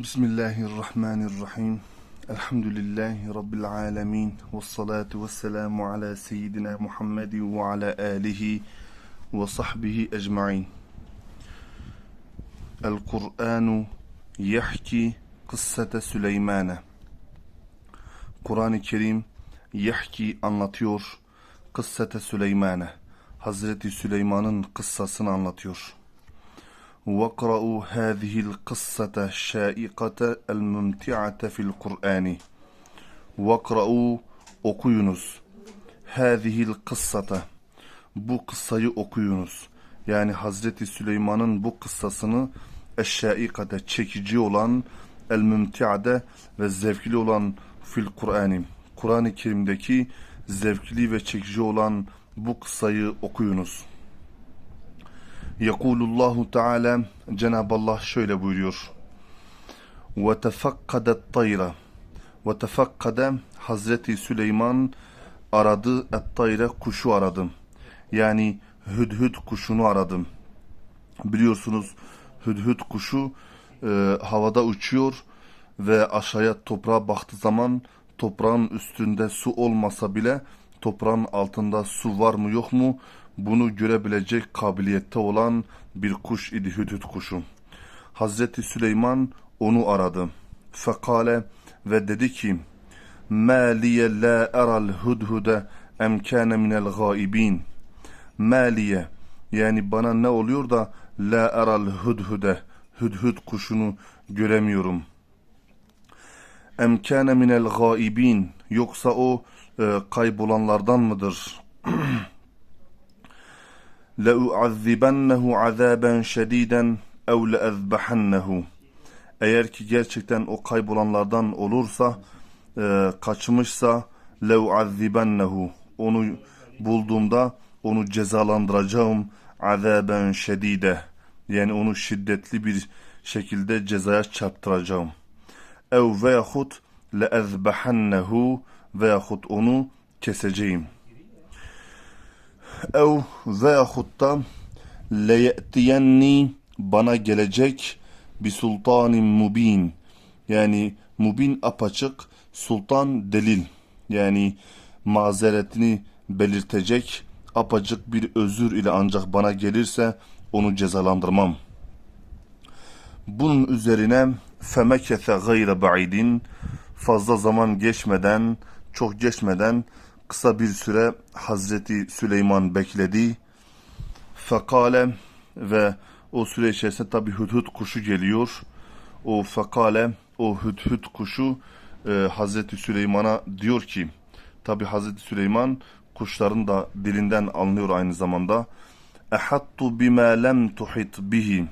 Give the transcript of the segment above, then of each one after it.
Bismillahirrahmanirrahim. Elhamdülillahi Rabbil alemin. Ve salatu ve selamu ala seyyidina Muhammed ve ala alihi ve sahbihi ecma'in. El-Kur'anu yahki kıssete Süleymane. Kur'an-ı Kerim yahki anlatıyor kıssete Süleymane. Hazreti Süleyman'ın kıssasını anlatıyor. واقرأوا هذه القصة الشائقة الممتعة في القرآن واقرأوا okuyunuz هذه القصة bu kıssayı okuyunuz yani Hazreti Süleyman'ın bu kıssasını eşşaikate çekici olan el mümtiade ve zevkli olan fil Kur'an'ı Kur'an-ı Kerim'deki zevkli ve çekici olan bu kıssayı okuyunuz. Yekulullahu Teala Cenab-ı Allah şöyle buyuruyor. Ve tefakkadet tayra ve tefakkade Hazreti Süleyman aradı et tayre kuşu aradım. Yani hüdhüd kuşunu aradım. Biliyorsunuz hüdhüd kuşu e, havada uçuyor ve aşağıya toprağa baktığı zaman toprağın üstünde su olmasa bile toprağın altında su var mı yok mu bunu görebilecek kabiliyette olan bir kuş idi Hüdhüd kuşu. Hazreti Süleyman onu aradı. Fekale ve dedi ki Ma liye la eral hudhude em kâne minel gâibîn. Ma liye yani bana ne oluyor da la eral hudhude hudhud kuşunu göremiyorum. Em kâne minel gâibîn yoksa o e, kaybolanlardan mıdır? لَاُعَذِّبَنَّهُ عَذَابًا شَد۪يدًا اَوْ لَاَذْبَحَنَّهُ Eğer ki gerçekten o kaybolanlardan olursa, e, kaçmışsa لَاُعَذِّبَنَّهُ Onu bulduğumda onu cezalandıracağım azaben şedide yani onu şiddetli bir şekilde cezaya çarptıracağım. Ev veyahut leezbehannehu veyahut onu keseceğim.'' ev veyahut da leye'tiyenni bana gelecek bir sultanin mubin yani mubin apaçık sultan delil yani mazeretini belirtecek apacık bir özür ile ancak bana gelirse onu cezalandırmam. Bunun üzerine femekese gayre ba'idin fazla zaman geçmeden çok geçmeden kısa bir süre Hazreti Süleyman bekledi. Fekale ve o süre içerisinde tabi hüdhüd kuşu geliyor. O fekale, o hüdhüd kuşu e, Hazreti Süleyman'a diyor ki, tabi Hazreti Süleyman kuşların da dilinden anlıyor aynı zamanda. Ehattu bima lem tuhit bihi.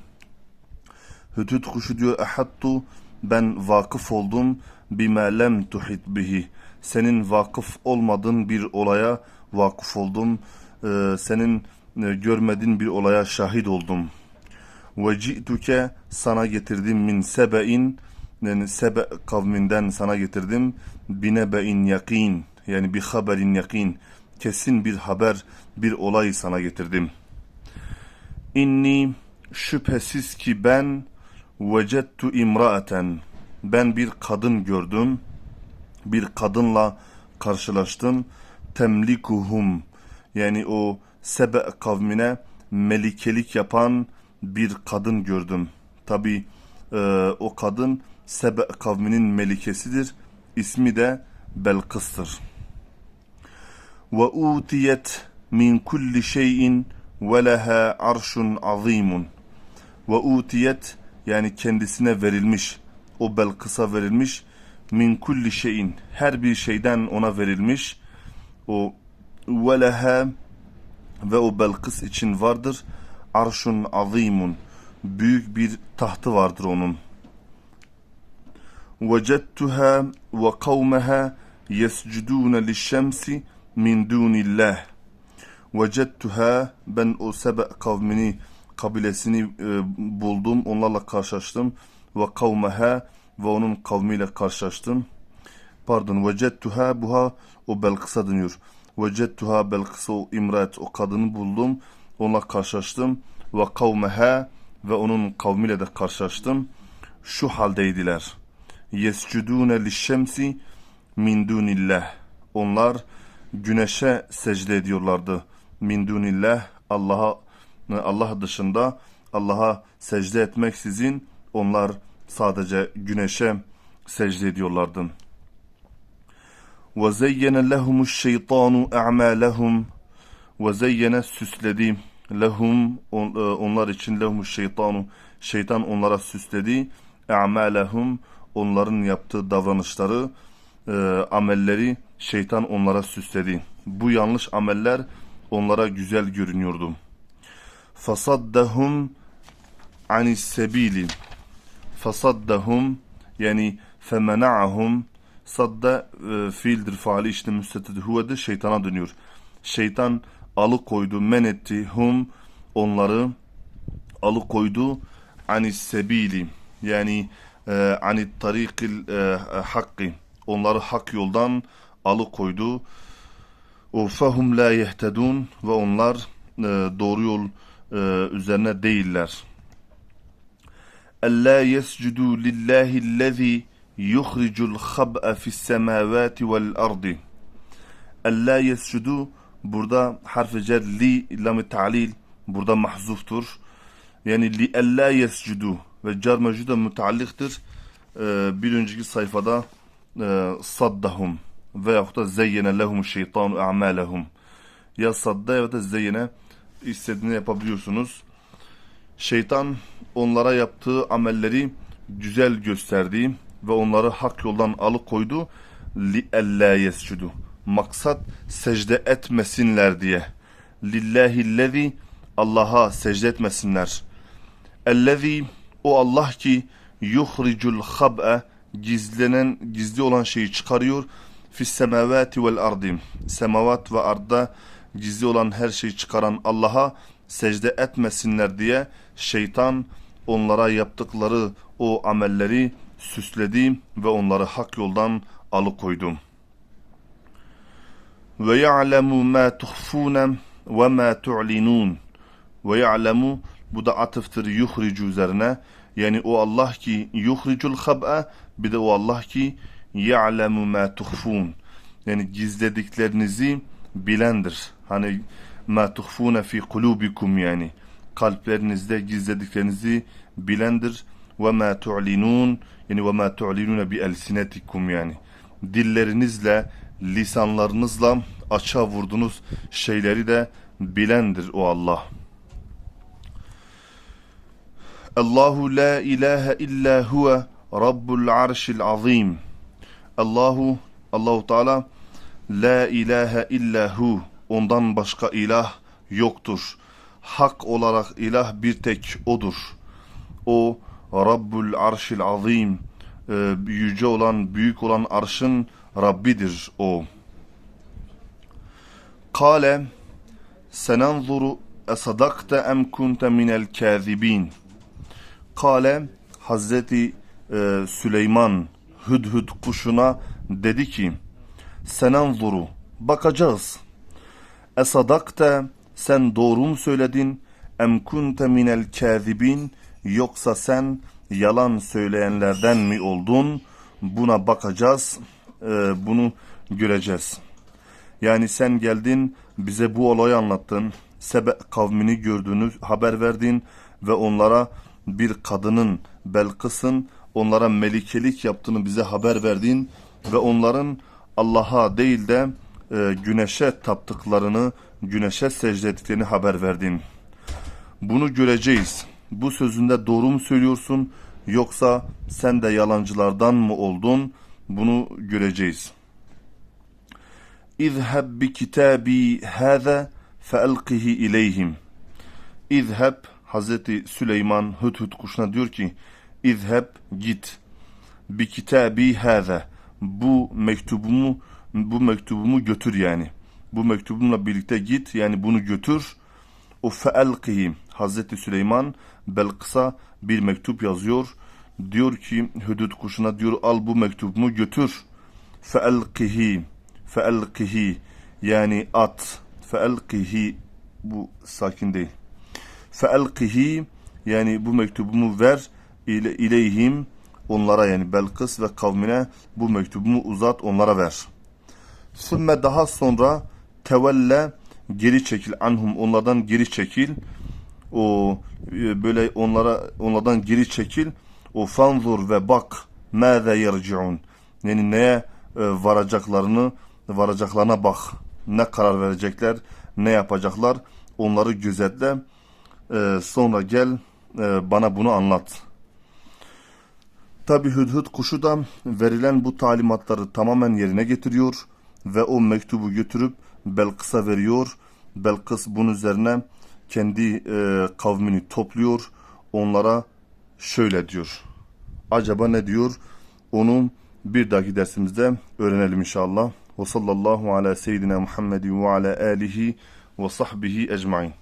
Hüdhüd kuşu diyor, ehattu ben vakıf oldum bima lem tuhit bihi senin vakıf olmadığın bir olaya vakıf oldum. Ee, senin e, görmediğin bir olaya şahit oldum. Ve ci'tuke sana getirdim min sebe'in yani sebe kavminden sana getirdim. Binebe'in yakin yani bir haberin yakin kesin bir haber bir olay sana getirdim. İnni şüphesiz ki ben vecettu imraaten ben bir kadın gördüm bir kadınla karşılaştım. Temlikuhum yani o Sebe kavmine melikelik yapan bir kadın gördüm. Tabi e, o kadın Sebe kavminin melikesidir. İsmi de Belkıs'tır. Ve utiyet min kulli şeyin ve leha arşun azimun. Ve utiyet yani kendisine verilmiş, o Belkıs'a verilmiş min kulli şeyin her bir şeyden ona verilmiş o veleha ve o Belkıs için vardır. Arşun azimun büyük bir tahtı vardır onun. Vecettuha ve kavmeha yescudun lişşemsi min dunillah. Vecettuha ben o sebe kavmini kabilesini e, buldum onlarla karşılaştım. Ve kavmeha ve onun kavmiyle karşılaştım. Pardon, vecettuha buha o Belkıs'a dönüyor. Vecettuha Belkıs'a o imret o kadını buldum. Onunla karşılaştım. Ve kavmeha ve onun kavmiyle de karşılaştım. şu haldeydiler. Yescudune lişşemsi min dunillah. Onlar güneşe secde ediyorlardı. Min dunillah Allah'a Allah dışında Allah'a secde etmeksizin onlar sadece güneşe secde ediyorlardı. وَزَيَّنَ لَهُمُ الشَّيْطَانُ اَعْمَالَهُمْ وَزَيَّنَ süsledi lehum on- e, onlar için lehum şeytanu şeytan onlara süsledi e'malehum onların yaptığı davranışları e, amelleri şeytan onlara süsledi. Bu yanlış ameller onlara güzel görünüyordu. Fasaddahum anis sebili fasaddahum yani femena'ahum sadda e, fiildir faali işte müstetid huvedir şeytana dönüyor. Şeytan alıkoydu men etti hum onları alıkoydu anis sebili yani e, anit tarikil e, hakkı onları hak yoldan alıkoydu. O fehum la yehtedun ve onlar e, doğru yol e, üzerine değiller. ألا يسجدوا لله الذي يخرج الخبأ في السماوات والأرض ألا يسجدوا burada harf cer li lam ta'lil burada mahzuftur. Yani li alla yescudu ve car mevcudu da müteallıktır. Ee, bir önceki sayfada e, saddahum veyahut da zeyyene lehum şeytanu a'malehum. Ya sadda ya da zeyyene istediğini yapabiliyorsunuz. Şeytan onlara yaptığı amelleri güzel gösterdi ve onları hak yoldan alıkoydu. Alla yescudu. Maksat secde etmesinler diye. Lillahillezî Allah'a secde etmesinler. Ellezî o Allah ki yuhricul hab'e gizlenen gizli olan şeyi çıkarıyor. Fis semavati vel ardim. Semavat ve arda gizli olan her şeyi çıkaran Allah'a secde etmesinler diye şeytan onlara yaptıkları o amelleri süsledi ve onları hak yoldan alıkoydu. Ve ya'lemu ma tuhfune ve ma tu'linun. Ve ya'lemu bu da atıftır yuhricu üzerine. Yani o Allah ki yuhricul hab'a bir de o Allah ki ya'lemu ma tuhfun. Yani gizlediklerinizi bilendir. Hani ma tuhfune fi kulubikum yani kalplerinizde gizlediklerinizi bilendir ve ma tu'linun yani ve ma tu'linune bi elsinetikum yani dillerinizle lisanlarınızla açığa vurduğunuz şeyleri de bilendir o Allah. Allahu la ilahe illa huve Rabbul arşil azim. Allahu Allahu Teala la ilahe illa hu ondan başka ilah yoktur. Hak olarak ilah bir tek odur. O Rabbul arşil azim e, yüce olan büyük olan arşın Rabbidir o. Kale senanzuru esadakte em kunte minel kâzibin. Kale Hazreti e, Süleyman hüdhüd kuşuna dedi ki senanzuru bakacağız. Esadakte sen doğru mu söyledin? Em kunte minel kâzibin yoksa sen yalan söyleyenlerden mi oldun? Buna bakacağız. e, bunu göreceğiz. Yani sen geldin bize bu olayı anlattın. Sebe kavmini gördünüz, haber verdin ve onlara bir kadının Belkıs'ın onlara melikelik yaptığını bize haber verdin ve onların Allah'a değil de e, güneşe taptıklarını, güneşe secde ettiklerini haber verdin. Bunu göreceğiz. Bu sözünde doğru mu söylüyorsun yoksa sen de yalancılardan mı oldun? Bunu göreceğiz. İzheb bi kitabi hâze feelqihi ileyhim. İzheb Hazreti Süleyman Hüdhüd kuşuna diyor ki İzheb git bi kitabi hâze bu mektubumu bu mektubumu götür yani. Bu mektubumla birlikte git yani bunu götür. O feelqihi Hazreti Süleyman Belkıs'a bir mektup yazıyor. Diyor ki Hüdüd kuşuna diyor al bu mektubumu götür. Feelqihi feelqihi yani at feelqihi bu sakin değil. Feelqihi yani bu mektubumu ver ile ileyhim onlara yani Belkıs ve kavmine bu mektubumu uzat onlara ver. Sümme daha sonra tevelle geri çekil anhum onlardan geri çekil. O e, böyle onlara onlardan geri çekil. O fanzur ve bak mâze yerciun. Yani neye e, varacaklarını varacaklarına bak. Ne karar verecekler, ne yapacaklar. Onları gözetle. E, sonra gel e, bana bunu anlat. Tabi Hüdhüd kuşu da verilen bu talimatları tamamen yerine getiriyor ve o mektubu götürüp Belkıs'a veriyor. Belkıs bunun üzerine kendi e, kavmini topluyor. Onlara şöyle diyor. Acaba ne diyor? Onu bir dahaki dersimizde öğrenelim inşallah. Ve sallallahu ala seyyidina Muhammedin ve ala alihi ve sahbihi ecmain.